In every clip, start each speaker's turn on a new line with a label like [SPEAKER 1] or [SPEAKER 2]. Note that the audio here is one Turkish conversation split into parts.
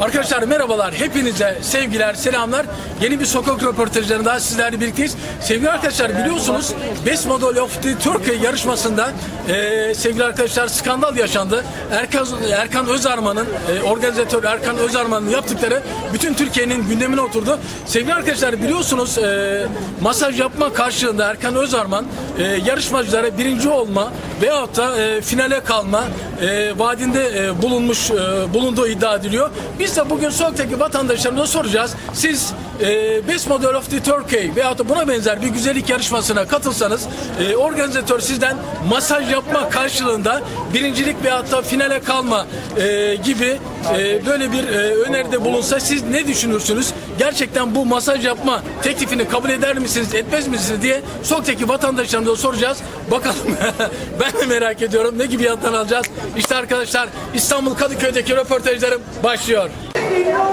[SPEAKER 1] Arkadaşlar merhabalar. Hepinize sevgiler, selamlar. Yeni bir sokak röportajlarında sizlerle birlikteyiz. Sevgili arkadaşlar biliyorsunuz Best Model of the Turkey yarışmasında eee, sevgili arkadaşlar skandal yaşandı. Erkan, Erkan Özarman'ın, eee, organizatör Erkan Özarman'ın yaptıkları bütün Türkiye'nin gündemine oturdu. Sevgili arkadaşlar biliyorsunuz eee, masaj yapma karşılığında Erkan Özarman eee, yarışmacılara birinci olma veyahut da eee, finale kalma eee, vaadinde eee, bulunmuş eee, bulunduğu iddia ediliyor. Biz de bugün sokaktaki vatandaşlarımıza soracağız. Siz eee Best Model of the Turkey veyahut da buna benzer bir güzellik yarışmasına katılsanız eee, organizatör sizden masaj yapma karşılığında birincilik veyahut da finale kalma eee, gibi eee, böyle bir eee, öneride bulunsa siz ne düşünürsünüz? Gerçekten bu masaj yapma teklifini kabul eder misiniz, etmez misiniz diye sokaktaki vatandaşlarımıza soracağız. Bakalım ben de merak ediyorum ne gibi yanıtlar alacağız. İşte arkadaşlar İstanbul Kadıköy'deki röportajlarım başlıyor.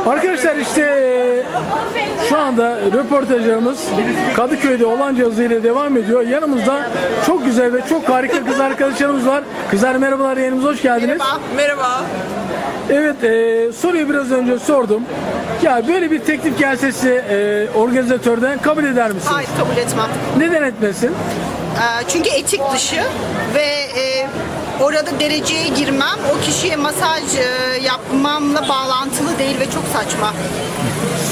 [SPEAKER 1] Arkadaşlar işte şu anda röportajlarımız Kadıköy'de olan ile devam ediyor. Yanımızda çok güzel ve çok harika kız arkadaşlarımız var. Kızlar merhabalar yayınımıza hoş geldiniz.
[SPEAKER 2] Merhaba.
[SPEAKER 1] Evet e, soruyu biraz önce sordum. Ya böyle bir teklif gelse size e, organizatörden kabul eder misiniz?
[SPEAKER 2] Hayır kabul etmem.
[SPEAKER 1] Neden etmesin?
[SPEAKER 2] Ee, çünkü etik dışı ve e, orada dereceye girmem o kişiye masaj e, yapmamla bağlantılı değil ve çok saçma.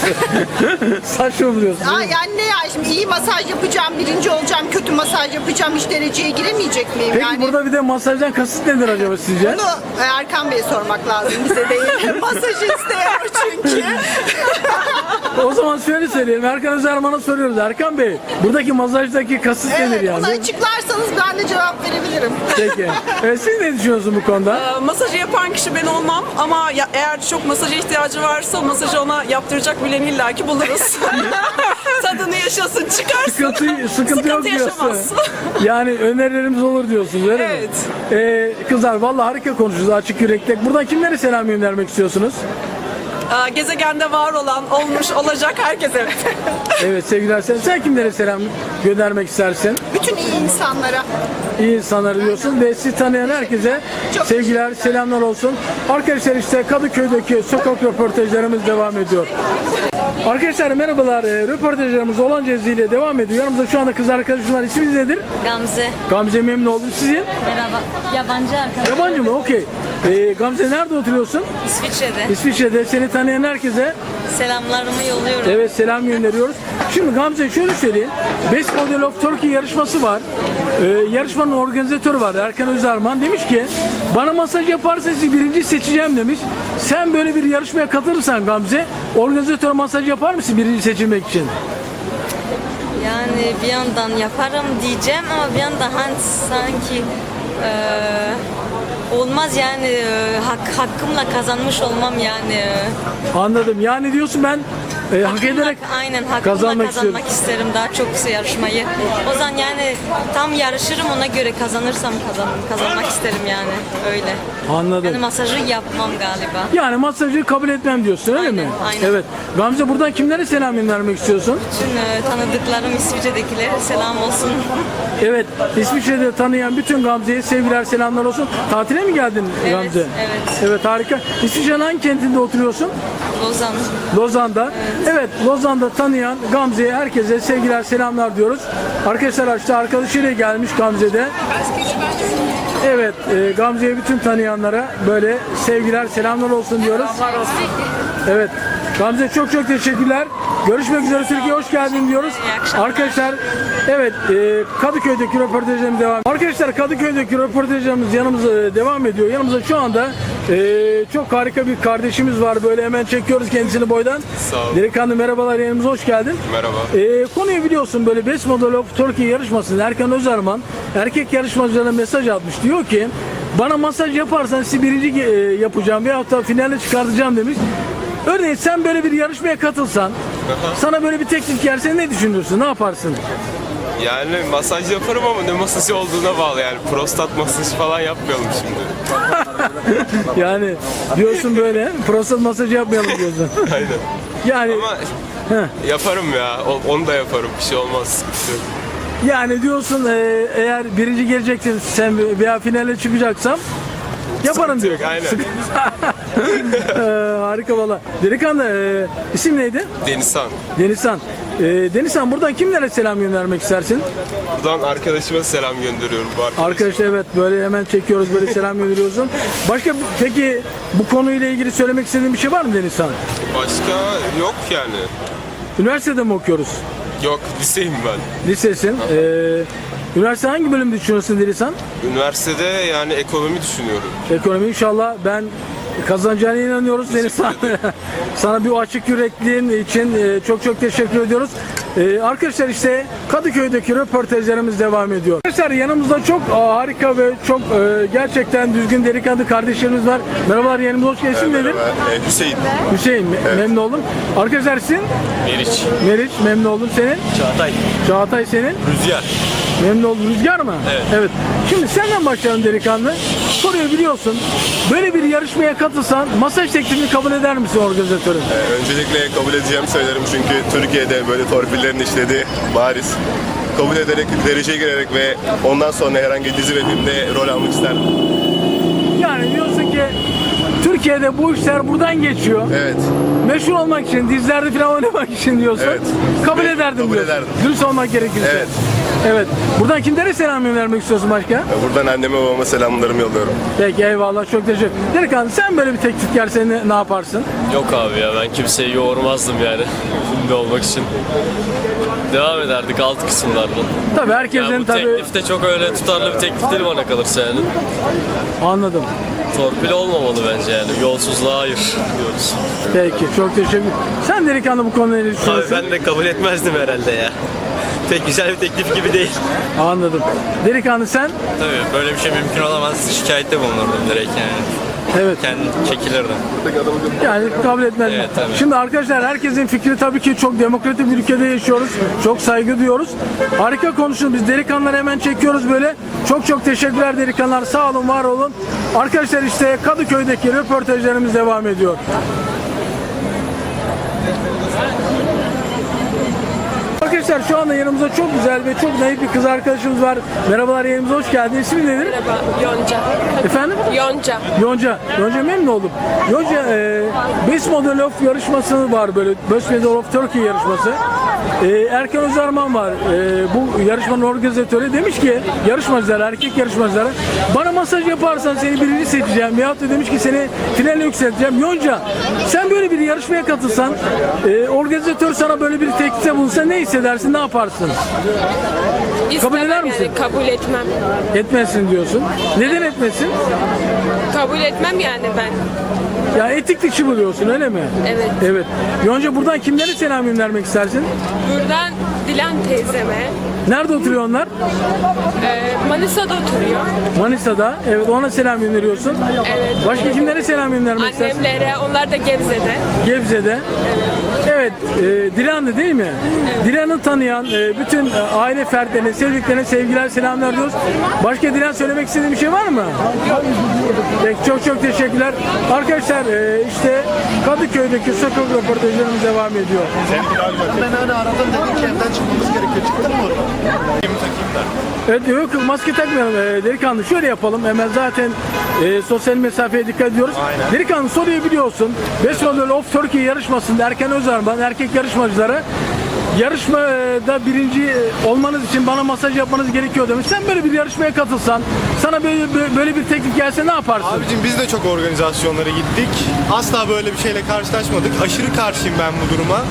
[SPEAKER 1] Saçma buluyorsun.
[SPEAKER 2] Aa, yani ne ya şimdi iyi masaj yapacağım, birinci olacağım, kötü masaj yapacağım, hiç dereceye giremeyecek miyim?
[SPEAKER 1] Peki
[SPEAKER 2] yani
[SPEAKER 1] burada bir de masajdan kasıt nedir acaba sizce?
[SPEAKER 2] bunu Erkan Bey'e sormak lazım bize değil. masaj isteyen o çünkü.
[SPEAKER 1] O zaman şöyle söyleyelim. Erkan Özerman'a soruyoruz. Erkan Bey, buradaki masajdaki kasıt nedir
[SPEAKER 2] evet,
[SPEAKER 1] yani?
[SPEAKER 2] açıklarsanız ben de cevap verebilirim.
[SPEAKER 1] Peki. Evet, siz ne düşünüyorsunuz bu konuda?
[SPEAKER 3] Ee, Masajı yapan kişi ben olmam ama ya, eğer çok masaja ihtiyacı varsa masajı ona yaptıracak bileni illaki buluruz. Tadını yaşasın, çıkarsın.
[SPEAKER 1] Sıkıntı, sıkıntı yok diyorsun. Yani önerilerimiz olur diyorsunuz öyle
[SPEAKER 3] Evet.
[SPEAKER 1] mi? Ee, kızlar vallahi harika konuşuyoruz açık yürekli. Buradan kimlere selam göndermek istiyorsunuz?
[SPEAKER 3] Ee, Gezegende var olan, olmuş, olacak herkese.
[SPEAKER 1] Evet sevgiler sen, sen kimlere selam göndermek istersin?
[SPEAKER 2] Bütün iyi insanlara.
[SPEAKER 1] İyi insanlar diyorsun ve sizi tanıyan herkese
[SPEAKER 2] Çok
[SPEAKER 1] sevgiler, selamlar olsun. Arkadaşlar işte Kadıköy'deki sokak röportajlarımız devam ediyor. Arkadaşlar merhabalar. E, röportajlarımız olan ile devam ediyor. Yanımızda şu anda kız arkadaşım var. İsminiz nedir?
[SPEAKER 4] Gamze.
[SPEAKER 1] Gamze memnun oldum. Sizin?
[SPEAKER 4] Merhaba. Yabancı arkadaş.
[SPEAKER 1] Yabancı mı? Okey. E, Gamze nerede oturuyorsun?
[SPEAKER 4] İsviçre'de.
[SPEAKER 1] İsviçre'de. Seni tanıyan herkese
[SPEAKER 4] Selamlarımı yolluyorum.
[SPEAKER 1] Evet selam gönderiyoruz. Şimdi Gamze şöyle söyleyeyim. Best Model of Turkey yarışması var. Ee, yarışmanın organizatörü var Erkan Özarman. Demiş ki bana masaj yaparsa sizi birinci seçeceğim demiş. Sen böyle bir yarışmaya katılırsan Gamze organizatör masaj yapar mısın birinci seçilmek için?
[SPEAKER 4] Yani bir yandan yaparım diyeceğim ama bir yandan hani sanki eee, olmaz yani eee, hak, hakkımla kazanmış olmam yani.
[SPEAKER 1] Anladım. Yani diyorsun ben e, hak ederek
[SPEAKER 4] aynen hakkımla
[SPEAKER 1] kazanmak
[SPEAKER 4] kazanmak, isterim daha çok yarışmayı. O zaman yani tam yarışırım ona göre kazanırsam kazan, kazanmak isterim yani öyle.
[SPEAKER 1] Anladım.
[SPEAKER 4] Yani masajı yapmam galiba.
[SPEAKER 1] Yani masajı kabul etmem diyorsun öyle mi?
[SPEAKER 4] Aynen, aynen.
[SPEAKER 1] Evet. Gamze buradan kimlere selam göndermek istiyorsun?
[SPEAKER 4] Bütün eee, tanıdıklarım İsviçre'dekilere selam olsun.
[SPEAKER 1] Evet. İsviçre'de tanıyan bütün Gamze'ye sevgiler selamlar olsun. Tatile mi geldin
[SPEAKER 4] Evet,
[SPEAKER 1] Gamze?
[SPEAKER 4] evet.
[SPEAKER 1] Evet harika. İsviçre'nin hangi kentinde oturuyorsun?
[SPEAKER 4] Lozan.
[SPEAKER 1] Lozan'da. Evet. Lozan'da tanıyan Gamze'ye herkese sevgiler selamlar diyoruz. Arkadaşlar işte arkadaşıyla gelmiş Gamze'de. Evet e, Gamze'ye bütün tanıyanlara böyle sevgiler selamlar olsun diyoruz. Evet. Gamze çok çok teşekkürler. Görüşmek üzere Türkiye hoş geldin diyoruz. Arkadaşlar evet e, Kadıköy'deki röportajlarımız devam. Arkadaşlar Kadıköy'deki röportajlarımız yanımıza e, devam ediyor. Yanımızda şu anda e, çok harika bir kardeşimiz var. Böyle hemen çekiyoruz kendisini boydan.
[SPEAKER 5] Sağ ol.
[SPEAKER 1] Delikanlı merhabalar yanımıza hoş geldin.
[SPEAKER 5] Merhaba.
[SPEAKER 1] E, konuyu biliyorsun böyle Best Model of Turkey yarışmasında Erkan Özarman erkek yarışmacılarına mesaj atmış. Diyor ki bana masaj yaparsan sizi birinci e, yapacağım veyahut da finale çıkartacağım demiş. Örneğin sen böyle bir yarışmaya katılsan sana böyle bir teklif gelse ne düşünürsün? Ne yaparsın?
[SPEAKER 5] Yani masaj yaparım ama ne masajı olduğuna bağlı yani. Prostat masajı falan yapmayalım şimdi.
[SPEAKER 1] Yani diyorsun böyle prostat masajı yapmayalım diyorsun.
[SPEAKER 5] Aynen.
[SPEAKER 1] Yani
[SPEAKER 5] Ama yaparım ya. O- Onu da yaparım. Bir şey olmaz. sıkıntı yok.
[SPEAKER 1] yani diyorsun e, eğer birinci geleceksin sen veya finale çıkacaksam yaparım diyorsun.
[SPEAKER 5] aynen.
[SPEAKER 1] Ee, harika valla. Delikanlı e, isim neydi?
[SPEAKER 5] Denizhan.
[SPEAKER 1] Denizhan. E, Denizhan buradan kimlere selam göndermek istersin?
[SPEAKER 5] Buradan arkadaşıma selam gönderiyorum bu arkadaş.
[SPEAKER 1] Arkadaş evet böyle hemen çekiyoruz böyle selam gönderiyorsun. Başka peki bu konuyla ilgili söylemek istediğin bir şey var mı Denizhan?
[SPEAKER 5] Başka yok yani.
[SPEAKER 1] Üniversitede mi okuyoruz?
[SPEAKER 5] Yok liseyim ben.
[SPEAKER 1] Lisesin. E, üniversite hangi bölümde düşünüyorsun Denizhan?
[SPEAKER 5] Üniversitede yani ekonomi düşünüyorum.
[SPEAKER 1] Ekonomi inşallah ben kazanacağına inanıyoruz Denizhan. Sana bir açık yürekliğin için e, çok çok teşekkür ediyoruz. E, Arkadaşlar işte Kadıköy'deki röportajlarımız devam ediyor. Arkadaşlar yanımızda çok e, harika ve çok e, gerçekten düzgün delikanlı kardeşlerimiz var. Merhabalar yanımda hoş geldin. Nedir?
[SPEAKER 6] Ee, Hüseyin.
[SPEAKER 1] Hüseyin me- memnun oldum. Arkadaşlar sizin?
[SPEAKER 6] Meriç.
[SPEAKER 1] Meriç memnun oldum. Senin?
[SPEAKER 6] Çağatay.
[SPEAKER 1] Çağatay senin?
[SPEAKER 6] Rüzgar.
[SPEAKER 1] Memnun oldum. Rüzgar mı?
[SPEAKER 6] Evet.
[SPEAKER 1] Evet. Şimdi senden başlayalım delikanlı. Soruyu biliyorsun. Böyle bir yarışmaya katılsan masaj teklifini kabul eder misin organizatörün?
[SPEAKER 6] Ee, öncelikle kabul edeceğimi söylerim çünkü Türkiye'de böyle torpillerin işlediği bariz. Kabul ederek, dereceye girerek ve ondan sonra herhangi dizi ve filmde rol almak isterdim.
[SPEAKER 1] Yani Türkiye'de bu işler buradan geçiyor.
[SPEAKER 6] Evet.
[SPEAKER 1] Meşhur olmak için, dizilerde falan oynamak için diyorsun.
[SPEAKER 6] Evet.
[SPEAKER 1] Kabul ederdim
[SPEAKER 6] kabul
[SPEAKER 1] diyorsun.
[SPEAKER 6] ederdim.
[SPEAKER 1] Dürüst olmak gerekirse.
[SPEAKER 6] Evet.
[SPEAKER 1] Evet. Buradan kimlere selam göndermek istiyorsun başka?
[SPEAKER 6] Buradan anneme babama selamlarımı yolluyorum.
[SPEAKER 1] Peki eyvallah çok teşekkür Delikanlı sen böyle bir teklif gelse ne, ne yaparsın?
[SPEAKER 7] Yok abi ya ben kimseyi yoğurmazdım yani filmde olmak için. Devam ederdik alt kısımlardan.
[SPEAKER 1] Tabii herkesin
[SPEAKER 7] bu
[SPEAKER 1] tabii
[SPEAKER 7] teklif de çok öyle tutarlı bir teklif değil bana kalırsa yani.
[SPEAKER 1] anladım.
[SPEAKER 7] Torpil olmamalı bence yani. Yolsuzluğa hayır diyoruz.
[SPEAKER 1] Peki çok teşekkür Sen delikanlı bu konuda ne
[SPEAKER 8] Abi
[SPEAKER 1] düşünüyorsun?
[SPEAKER 8] ben de kabul etmezdim herhalde ya. Pek güzel bir teklif gibi değil.
[SPEAKER 1] Anladım. Delikanlı sen?
[SPEAKER 8] Tabii böyle bir şey mümkün olamaz. Şikayette bulunurdum direkt yani.
[SPEAKER 1] Evet.
[SPEAKER 8] Kendim çekilirdim.
[SPEAKER 1] Yani kabul etmez.
[SPEAKER 8] Evet, tabii.
[SPEAKER 1] Şimdi arkadaşlar herkesin fikri tabii ki çok demokratik bir ülkede yaşıyoruz. Çok saygı duyuyoruz. Harika konuşun. Biz delikanlıları hemen çekiyoruz böyle. Çok çok teşekkürler delikanlılar. Sağ olun, var olun. Arkadaşlar işte Kadıköy'deki röportajlarımız devam ediyor. Arkadaşlar şu anda yanımızda çok güzel ve çok naif bir kız arkadaşımız var. Merhabalar yanımıza hoş geldin. İsmi nedir?
[SPEAKER 9] Merhaba, Yonca.
[SPEAKER 1] Efendim?
[SPEAKER 9] Yonca.
[SPEAKER 1] Yonca. Yonca memnun oldum. Yonca e, Best Model of yarışması var böyle. Best Model of Turkey yarışması. E, Erkan Özarman var. E, bu yarışmanın organizatörü demiş ki yarışmacılara, erkek yarışmacılara bana masaj yaparsan seni birinci seçeceğim. Veyahut da demiş ki seni finale yükselteceğim. Yonca sen böyle bir yarışmaya katılsan e, organizatör sana böyle bir teklifte bulunsa ne hissedersin, ne yaparsın?
[SPEAKER 9] İstemem
[SPEAKER 1] eder misin?
[SPEAKER 9] Yani, kabul etmem.
[SPEAKER 1] Etmezsin diyorsun. Neden etmesin?
[SPEAKER 9] Kabul etmem yani ben.
[SPEAKER 1] Ya etik dışı buluyorsun öyle mi?
[SPEAKER 9] Evet.
[SPEAKER 1] Evet. Yonca buradan kimlere selam göndermek istersin?
[SPEAKER 9] Buradan Dilan teyzeme,
[SPEAKER 1] Nerede oturuyor onlar?
[SPEAKER 9] e, Manisa'da oturuyor.
[SPEAKER 1] Manisa'da. Evet ona selam gönderiyorsun.
[SPEAKER 9] Evet.
[SPEAKER 1] Başka kimlere selam göndermek istersin?
[SPEAKER 9] Annemlere, onlar da Gebze'de.
[SPEAKER 1] Gebze'de. Evet, e, Dilan'dı değil mi? Dilan'ı tanıyan e, bütün e, aile fertlerine, sevdiklerine sevgiler, selamlar diyoruz. Başka Dilan söylemek istediğin bir şey var mı? Peki, çok çok teşekkürler. Arkadaşlar e, işte Kadıköy'deki sokak röportajlarımız devam ediyor.
[SPEAKER 10] Ben öyle aradım dedim ki evden çıkmamız gerekiyor. Çıktın mı orada?
[SPEAKER 1] Evet yok maske takmayalım ee, delikanlı şöyle yapalım hemen zaten e, sosyal mesafeye dikkat ediyoruz. Delikanlı soruyu biliyorsun. Best Model of Turkey yarışmasında Erken Özarman erkek yarışmacılara yarışmada birinci olmanız için bana masaj yapmanız gerekiyor demiş. Sen böyle bir yarışmaya katılsan sana böyle, böyle bir teklif gelse ne yaparsın?
[SPEAKER 11] Abicim biz de çok organizasyonlara gittik. Asla böyle bir şeyle karşılaşmadık. Aşırı karşıyım ben bu duruma.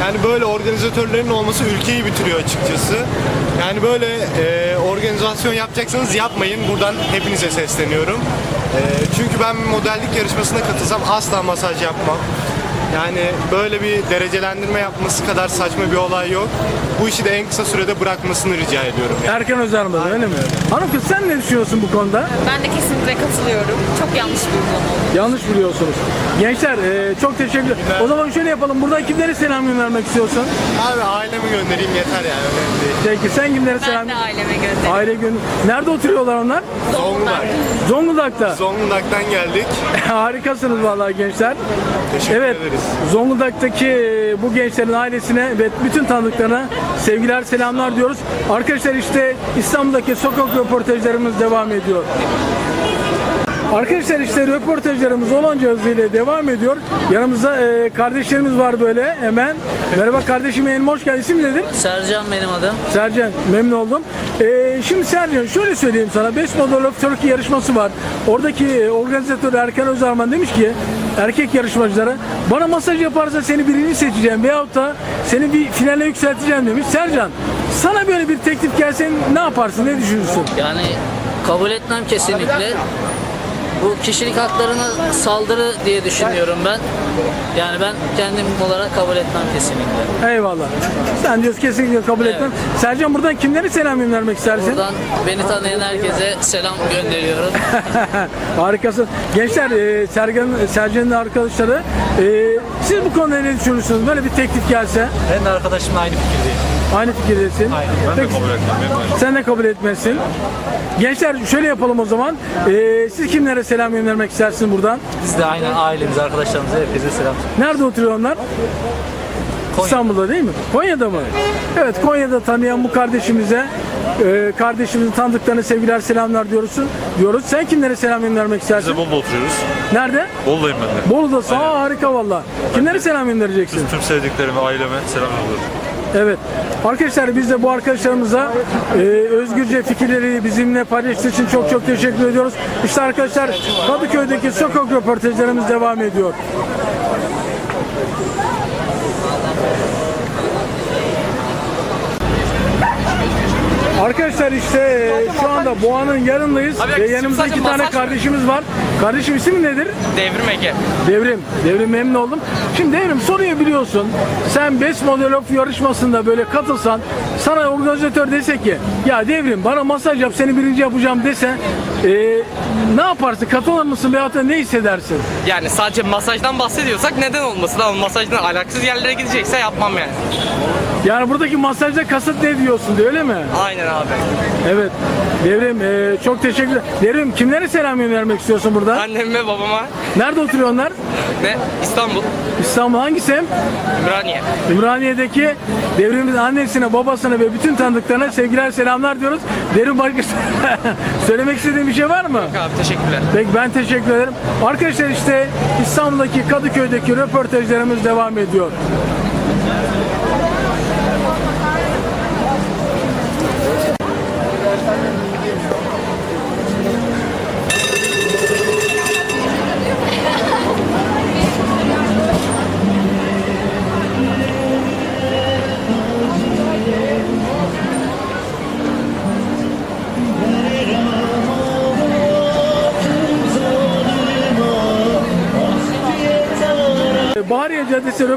[SPEAKER 11] Yani böyle organizatörlerin olması ülkeyi bitiriyor açıkçası. Yani böyle e, organizasyon yapacaksanız yapmayın. Buradan hepinize sesleniyorum. E, çünkü ben modellik yarışmasına katılsam asla masaj yapmam. Yani böyle bir derecelendirme yapması kadar saçma bir olay yok. Bu işi de en kısa sürede bırakmasını rica ediyorum. Yani.
[SPEAKER 1] Erken Özarman öyle mi? Hanım kız sen ne düşünüyorsun bu konuda?
[SPEAKER 9] Ben de kesinlikle katılıyorum. Çok yanlış bir konu.
[SPEAKER 1] Yanlış biliyorsunuz. Gençler e, çok teşekkür O zaman şöyle yapalım. Buradan kimlere selam göndermek istiyorsun?
[SPEAKER 11] Abi ailemi göndereyim yeter yani. Önemli değil.
[SPEAKER 1] Peki sen kimlere selam?
[SPEAKER 9] Ben de aileme gönderirim.
[SPEAKER 1] Aile gün. Nerede oturuyorlar onlar?
[SPEAKER 11] Zonguldak.
[SPEAKER 1] Zonguldak'ta.
[SPEAKER 11] Zonguldak'tan geldik.
[SPEAKER 1] Harikasınız vallahi gençler.
[SPEAKER 11] Teşekkür
[SPEAKER 1] evet.
[SPEAKER 11] ederiz.
[SPEAKER 1] Zonguldak'taki e, bu gençlerin ailesine ve bütün tanıdıklarına sevgiler, selamlar diyoruz. Arkadaşlar işte İstanbul'daki sokak röportajlarımız devam ediyor. Arkadaşlar işte röportajlarımız olanca hızıyla devam ediyor. Yanımızda e, kardeşlerimiz var böyle hemen. Merhaba kardeşim yayınıma hoş geldin. İsim nedir?
[SPEAKER 8] Sercan benim adım.
[SPEAKER 1] Sercan memnun oldum. E, şimdi Sercan şöyle söyleyeyim sana. Best Model of Turkey yarışması var. Oradaki e, organizatör Erkan Özarman demiş ki erkek yarışmacılara bana masaj yaparsa seni birinci seçeceğim veyahut da seni bir finale yükselteceğim demiş. Sercan sana böyle bir teklif gelse ne yaparsın? Ne düşünürsün?
[SPEAKER 8] Yani kabul etmem kesinlikle. Bu kişilik haklarına saldırı diye düşünüyorum ben. Yani ben kendim olarak kabul etmem kesinlikle.
[SPEAKER 1] Eyvallah. Sen diyorsun kesinlikle kabul etmem. Sercan buradan kimlere selam göndermek istersin?
[SPEAKER 8] Buradan beni tanıyan herkese selam gönderiyorum.
[SPEAKER 1] Harikasın. Gençler, e, Sergen, Sercan'ın arkadaşları, e, siz bu konuda ne düşünürsünüz? Böyle bir teklif gelse,
[SPEAKER 8] Ben de arkadaşımla aynı fikirdeyim.
[SPEAKER 1] aynı fikirdesin. Ben de kabul etmem. Sen de kabul etmezsin. Gençler şöyle yapalım o zaman. E, siz kimlere selam göndermek istersiniz buradan?
[SPEAKER 8] Biz de aynen ailemiz, arkadaşlarımıza herkese selam.
[SPEAKER 1] Nerede oturuyor onlar? İstanbul'da değil mi? Konya'da mı? Evet Konya'da tanıyan bu kardeşimize e, kardeşimizin tanıdıklarına sevgiler selamlar diyoruz. diyoruz. Sen kimlere selam göndermek istersin?
[SPEAKER 12] Bolu'da oturuyoruz.
[SPEAKER 1] Nerede?
[SPEAKER 12] Bolu'dayım ben de.
[SPEAKER 1] Bolu'da. Aa, harika valla. Kimlere selam göndereceksin?
[SPEAKER 12] Tüm sevdiklerime, aileme selam yolluyorum.
[SPEAKER 1] Evet. Arkadaşlar biz de bu arkadaşlarımıza e, özgürce fikirleri bizimle paylaştığı için çok çok teşekkür ediyoruz. İşte arkadaşlar Kadıköy'deki sokak röportajlarımız devam ediyor. Arkadaşlar işte e, şu anda Boğa'nın yanındayız ve yanımızda iki tane kardeşimiz var. Kardeşim isim nedir?
[SPEAKER 8] Devrim Ege.
[SPEAKER 1] Devrim. Devrim memnun oldum. Şimdi Devrim soruyu biliyorsun. Sen Best Model of yarışmasında böyle katılsan sana organizatör dese ki ya Devrim bana masaj yap seni birinci yapacağım dese e, ne yaparsın? Katılır mısın veyahut da ne hissedersin?
[SPEAKER 8] Yani sadece masajdan bahsediyorsak neden olmasın ama masajdan alakasız yerlere gidecekse yapmam yani.
[SPEAKER 1] Yani buradaki masajda kasıt ne diyorsun öyle mi?
[SPEAKER 8] Aynen abi.
[SPEAKER 1] Evet. Devrim e, çok teşekkür Devrim kimlere selam göndermek istiyorsun burada?
[SPEAKER 8] Annem ve babama
[SPEAKER 1] Nerede oturuyor onlar?
[SPEAKER 8] ve İstanbul,
[SPEAKER 1] İstanbul hangi sem?
[SPEAKER 8] Ümraniye.
[SPEAKER 1] Ümraniye'deki devrimin annesine, babasına ve bütün tanıdıklarına sevgiler, selamlar diyoruz. Devrim başka söylemek istediğin bir şey var mı?
[SPEAKER 8] Abi teşekkürler.
[SPEAKER 1] Peki ben teşekkür ederim. Arkadaşlar işte İstanbul'daki Kadıköy'deki röportajlarımız devam ediyor.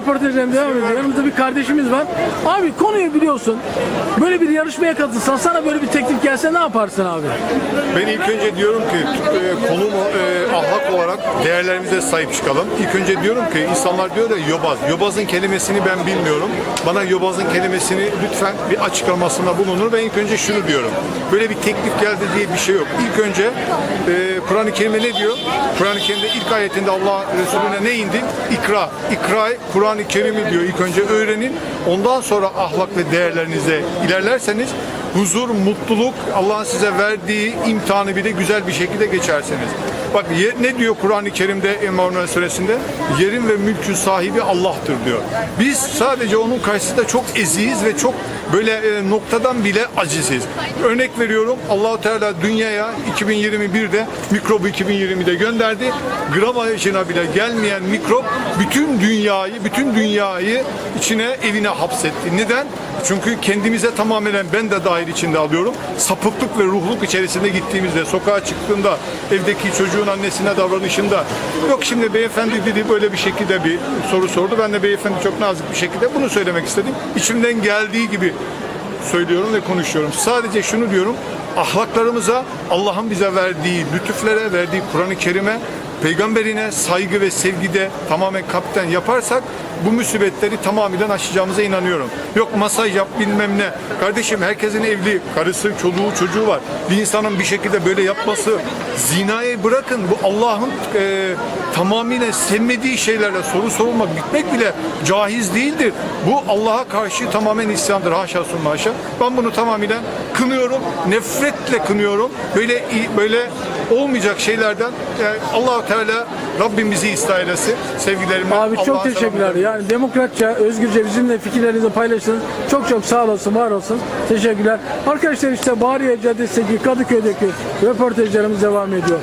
[SPEAKER 1] Röportajlarına devam ediyor. Yanımızda bir kardeşimiz var. Abi konuyu biliyorsun. Böyle bir yarışmaya katılsan sana böyle bir teklif gelse ne yaparsın abi?
[SPEAKER 11] Ben ilk önce diyorum ki e, konum e, ahlak olarak değerlerimize sahip çıkalım. İlk önce diyorum ki insanlar diyor ya yobaz. Yobazın kelimesini ben bilmiyorum. Bana yobazın kelimesini lütfen bir açıklamasında bulunur. Ben ilk önce şunu diyorum. Böyle bir teklif geldi diye bir şey yok. İlk önce e, Kur'an-ı Kerim'de ne diyor? Kur'an-ı Kerim'de ilk ayetinde Allah Resulüne ne indi? İkra. İkra Kur'an-ı Kerim'i diyor. İlk önce öğrenin. Ondan sonra ahlak ve değerlerinize ilerlerseniz huzur, mutluluk, Allah'ın size verdiği imtihanı bir de güzel bir şekilde geçersiniz. Bak ne diyor Kur'an-ı Kerim'de Emmanuel suresinde? Yerin ve mülkün sahibi Allah'tır diyor. Biz sadece onun karşısında çok eziyiz ve çok böyle e, noktadan bile aciziz. Örnek veriyorum Allahu Teala dünyaya 2021'de mikrobu 2020'de gönderdi. Gram ayışına bile gelmeyen mikrop bütün dünyayı, bütün dünyayı içine evine hapsetti. Neden? Çünkü kendimize tamamen ben de dahil içinde alıyorum. Sapıklık ve ruhluk içerisinde gittiğimizde, sokağa çıktığında, evdeki çocuğun annesine davranışında. Yok şimdi beyefendi dedi böyle bir şekilde bir soru sordu. Ben de beyefendi çok nazik bir şekilde bunu söylemek istedim. İçimden geldiği gibi söylüyorum ve konuşuyorum. Sadece şunu diyorum. Ahlaklarımıza Allah'ın bize verdiği lütuflere, verdiği Kur'an-ı Kerim'e, peygamberine saygı ve sevgide tamamen kapten yaparsak bu musibetleri tamamıyla aşacağımıza inanıyorum. Yok masaj yap bilmem ne. Kardeşim herkesin evli, karısı, çoluğu, çocuğu var. Bir insanın bir şekilde böyle yapması zinayı bırakın. Bu Allah'ın e, tamamıyla sevmediği şeylerle soru sorulmak, bitmek bile caiz değildir. Bu Allah'a karşı tamamen isyandır. Haşa sunma haşa. Ben bunu tamamıyla kınıyorum. Nefretle kınıyorum. Böyle böyle olmayacak şeylerden yani allah Teala Rabbim bizi ıslah eylesin. Sevgilerimi
[SPEAKER 1] Abi çok teşekkürler.
[SPEAKER 11] selamlar.
[SPEAKER 1] Yani demokratça, özgürce bizimle fikirlerinizi paylaştınız. Çok çok sağ olasın, var olsun. Teşekkürler. Arkadaşlar işte Bahriye Caddesi'ndeki Kadıköy'deki röportajlarımız devam ediyor.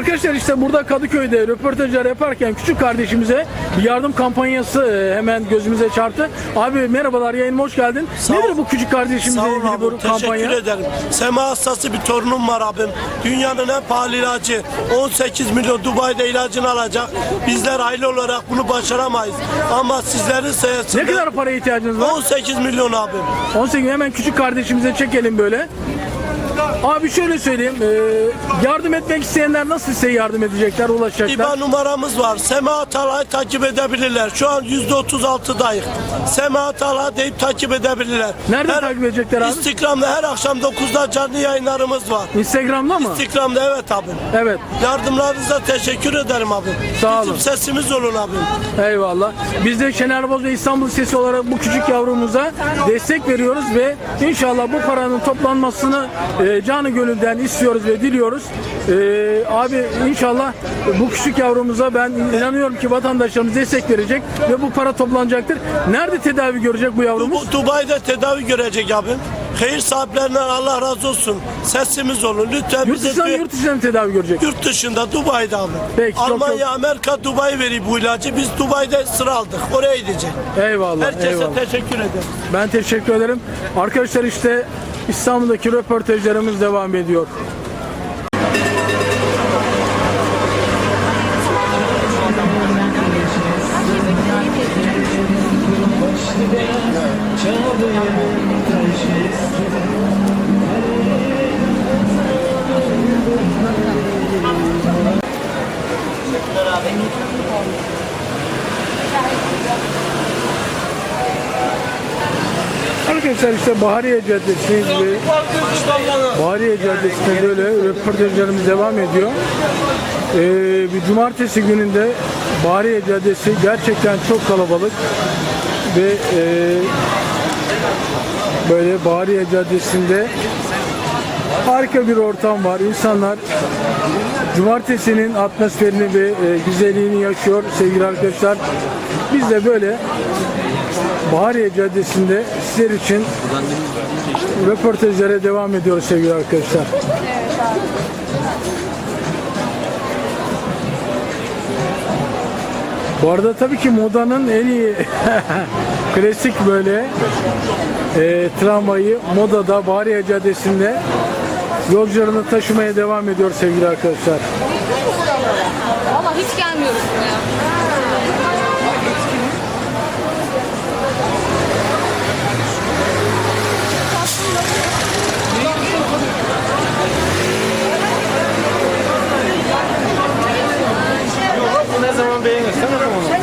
[SPEAKER 1] Arkadaşlar işte burada Kadıköy'de röportajlar yaparken küçük kardeşimize bir yardım kampanyası e, hemen gözümüze çarptı. Abi merhabalar yayınıma hoş geldin. Nedir bu küçük kardeşimizle
[SPEAKER 13] Sağ ol
[SPEAKER 1] ilgili bu
[SPEAKER 13] abim, teşekkür
[SPEAKER 1] kampanya?
[SPEAKER 13] ederim. Sema hastası bir torunum var abim. Dünyanın en pahalı ilacı. 18 milyon Dubai'de ilacını alacak. Bizler aile olarak bunu başaramayız. Ama sizlerin sayesinde...
[SPEAKER 1] Ne kadar paraya ihtiyacınız var?
[SPEAKER 13] 18 milyon abim.
[SPEAKER 1] 18 hemen küçük kardeşimize çekelim böyle. Abi şöyle söyleyeyim. e, yardım etmek isteyenler nasıl size yardım edecekler, ulaşacaklar?
[SPEAKER 13] İBAN numaramız var. Sema Atalay takip edebilirler. Şu an %36'dayız. Sema Atalay deyip takip edebilirler.
[SPEAKER 1] Nerede takip edecekler abi?
[SPEAKER 13] Instagram'da her akşam 9'da canlı yayınlarımız var.
[SPEAKER 1] Instagram'da mı?
[SPEAKER 13] Instagram'da evet abim.
[SPEAKER 1] Evet.
[SPEAKER 13] Yardımlarınıza teşekkür ederim abim.
[SPEAKER 1] Sağ
[SPEAKER 13] Bizim
[SPEAKER 1] olun.
[SPEAKER 13] sesimiz olun abim.
[SPEAKER 1] Eyvallah. Biz de Şener Boz ve İstanbul Sesi olarak bu küçük yavrumuza destek veriyoruz ve inşallah bu paranın toplanmasını e, canı gönülden istiyoruz ve diliyoruz. E, abi inşallah bu küçük yavrumuza ben inanıyorum ki vatandaşlarımız destek verecek ve bu para toplanacaktır. Nerede tedavi görecek bu yavrumuz?
[SPEAKER 13] Bu Dubai'de tedavi görecek abim. Hayır sahiplerinden Allah razı olsun. Sesimiz olun. Lütfen
[SPEAKER 1] Yurt
[SPEAKER 13] bize
[SPEAKER 1] dışından
[SPEAKER 13] bir-
[SPEAKER 1] yurt dışından tedavi görecek?
[SPEAKER 13] Yurt dışında Dubai'de abi.
[SPEAKER 1] Peki, çok
[SPEAKER 13] Almanya,
[SPEAKER 1] çok-
[SPEAKER 13] Amerika, Dubai veriyor bu ilacı. Biz Dubai'de sıra aldık. Oraya gidecek.
[SPEAKER 1] Eyvallah.
[SPEAKER 13] Herkese
[SPEAKER 1] eyvallah.
[SPEAKER 13] teşekkür ederim.
[SPEAKER 1] Ben teşekkür ederim. Arkadaşlar işte İstanbul'daki röportajlarımız devam ediyor. Arkadaşlar işte Bahariye Caddesi'ndeyiz ve Bahariye Caddesi'nde böyle röportajlarımız devam ediyor. Ee, bir cumartesi gününde Bahariye Caddesi gerçekten çok kalabalık ve e, böyle Bahariye Caddesi'nde harika bir ortam var. İnsanlar cumartesinin atmosferini ve e, güzelliğini yaşıyor sevgili arkadaşlar. Biz de böyle Bahariye Caddesi'nde sizler için röportajlara devam ediyoruz sevgili arkadaşlar. Bu arada tabii ki modanın en iyi klasik böyle e, tramvayı modada Bahariye Caddesi'nde yolcularını taşımaya devam ediyor sevgili arkadaşlar.
[SPEAKER 14] Valla hiç gelmiyoruz buraya.
[SPEAKER 15] Ne zaman beğenirsen o zaman.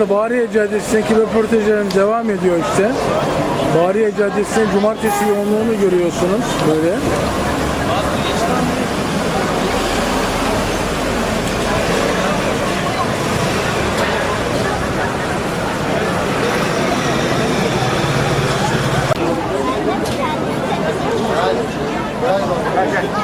[SPEAKER 1] Arkadaşlar Bahariye Caddesi'ndeki röportajlarım devam ediyor işte. Bahariye Caddesi'nde cumartesi yoğunluğunu görüyorsunuz böyle.
[SPEAKER 8] Alex'e